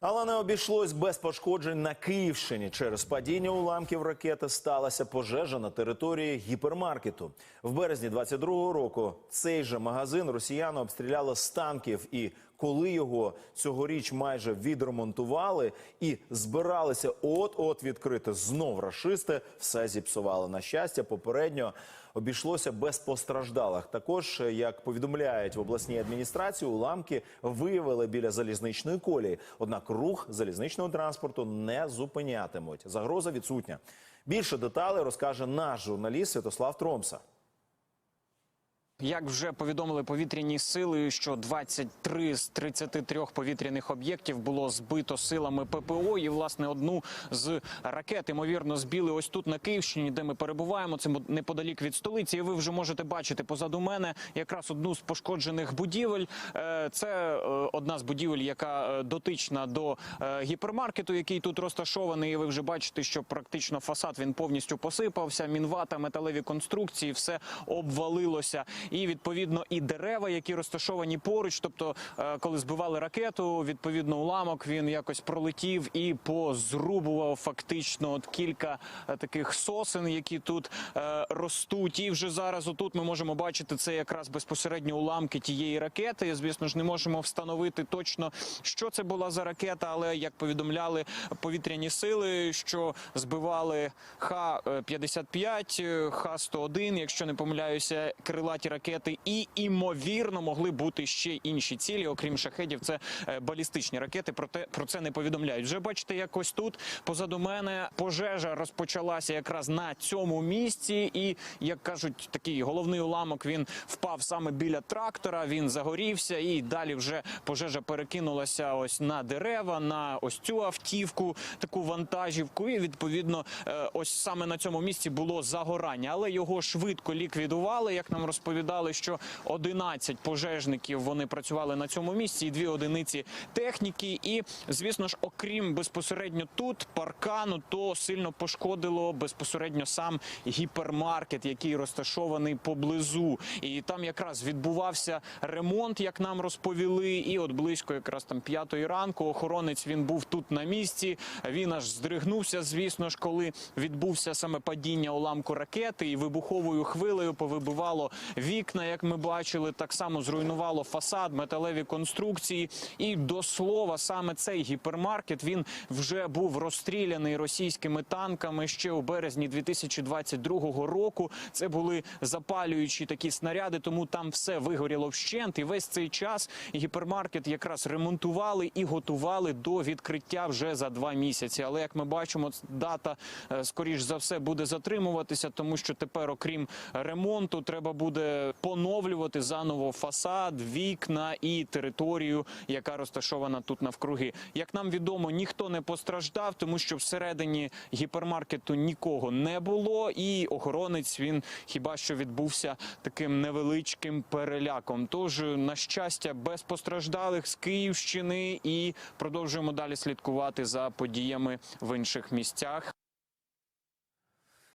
Але не обійшлось без пошкоджень на Київщині. Через падіння уламків ракети сталася пожежа на території гіпермаркету. В березні 22-го року цей же магазин росіяни обстріляли з танків. І коли його цьогоріч майже відремонтували і збиралися от-от відкрити знов рашисти, все зіпсували. На щастя, попередньо обійшлося без постраждалих. Також, як повідомляють в обласній адміністрації, уламки виявили біля залізничної колії. Однак рух залізничного транспорту не зупинятимуть. Загроза відсутня. Більше деталей розкаже наш журналіст Святослав Тромса. Як вже повідомили повітряні сили, що 23 з 33 повітряних об'єктів було збито силами ППО, і власне одну з ракет ймовірно збили ось тут на Київщині, де ми перебуваємо. Це неподалік від столиці. І ви вже можете бачити позаду мене якраз одну з пошкоджених будівель. Е, Це е, одна з будівель, яка е, дотична до гіпермаркету, який тут розташований. І ви вже бачите, що практично фасад він повністю посипався. Мінвата, металеві конструкції, все обвалилося. І відповідно і дерева, які розташовані поруч. Тобто, е, коли збивали ракету, відповідно уламок він якось пролетів і позрубував фактично от кілька е, таких сосен, які тут е, ростуть. І вже зараз отут ми можемо бачити це якраз безпосередньо уламки тієї ракети. Звісно ж, не можемо встановити точно, що це була за ракета, але як повідомляли повітряні сили, що збивали Х-55, Х-101, якщо не помиляюся, крилаті ракети, і імовірно могли бути ще інші цілі, окрім шахедів. Це е, балістичні ракети. Проте про це не повідомляють. Вже бачите, як ось тут позаду мене пожежа розпочалася якраз на цьому місці, і як кажуть, такий головний уламок він впав саме біля трактора. Він загорівся, і далі вже пожежа перекинулася ось на дерева, на ось цю автівку, таку вантажівку. І відповідно, е, ось саме на цьому місці було загорання, але його швидко ліквідували. Як нам розповідали, що 11 пожежників вони працювали на цьому місці, і дві одиниці техніки. І звісно ж, окрім безпосередньо тут паркану, то сильно пошкодило безпосередньо сам гіпермаркет, який розташований поблизу. І там якраз відбувався ремонт, як нам розповіли. І от близько якраз там п'ятої ранку охоронець він був тут на місці. Він аж здригнувся, звісно ж, коли відбувся саме падіння уламку ракети і вибуховою хвилею повибивало вікна, як ми бачили, так само зруйнувало фасад, металеві конструкції. І до слова, саме цей гіпермаркет він вже був розстріляний російськими танками ще у березні 2022 року. Це були запалюючі такі снаряди, тому там все вигоріло вщент. І весь цей час гіпермаркет якраз ремонтували і готували до відкриття вже за два місяці. Але як ми бачимо, дата е, скоріш за все буде затримуватися, тому що тепер, окрім ремонту, треба буде поновлювати заново фасад, вікна і територію, яка розташована тут навкруги. Як нам відомо, ніхто не постраждав, тому що всередині гіпермаркету нікого не було, і охоронець він хіба що відбувся таким невеличким переляком. Тож, на щастя, без постраждалих з Київщини і продовжуємо далі слідкувати за подіями в інших місцях.